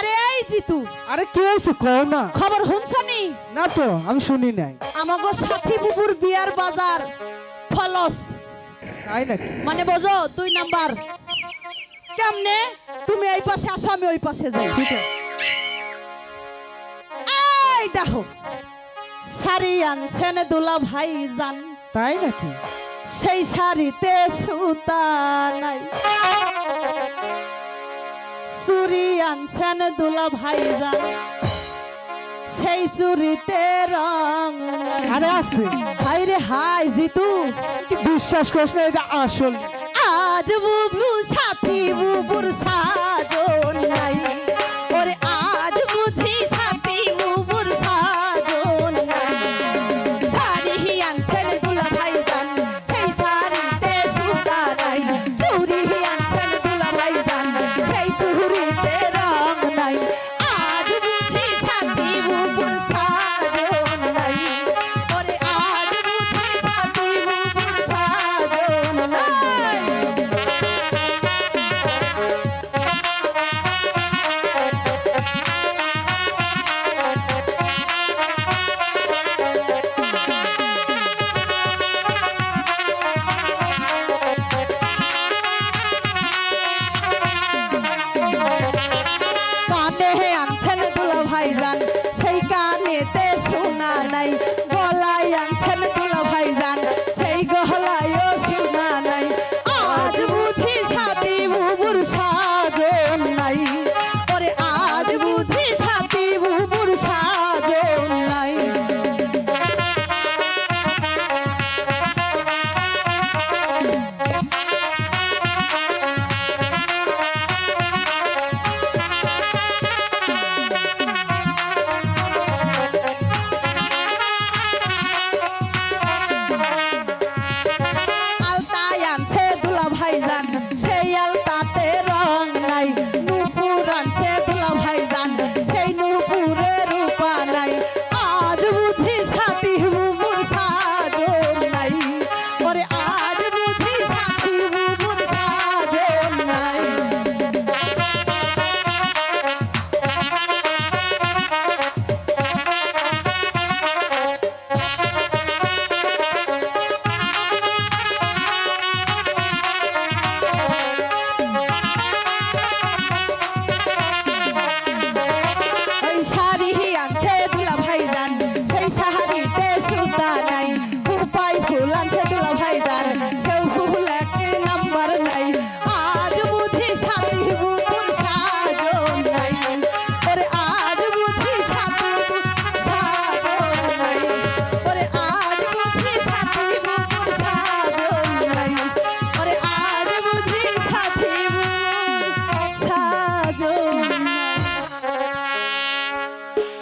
আরে এই জিতু। আরে কি হয়েছে কও না। খবর শুনছনি না? তো আমি শুনি নাই। আমাগো সাথী বুবুর বিয়ার বাজার ফলস। তাই নাকি? মানে বোঝো দুই নাম্বার। কেমনে? তুমি এই পাশে আসো আমি ওই পাশে যাই। ঠিক আছে। এই দেখো শাড়ি আনছেন দুলা ভাই জান তাই নাকি? সেই শাড়িতে সুতা নাই। চুরি আনছেন দুলা ভাই জান সেই চুরিতে রং। আরে আছে। ভাইরে হাই জিতু। কি বিশ্বাস করিস না এটা আসল। আজ বুবু সাথী বুবুর সাজন সেই I love you. I got it.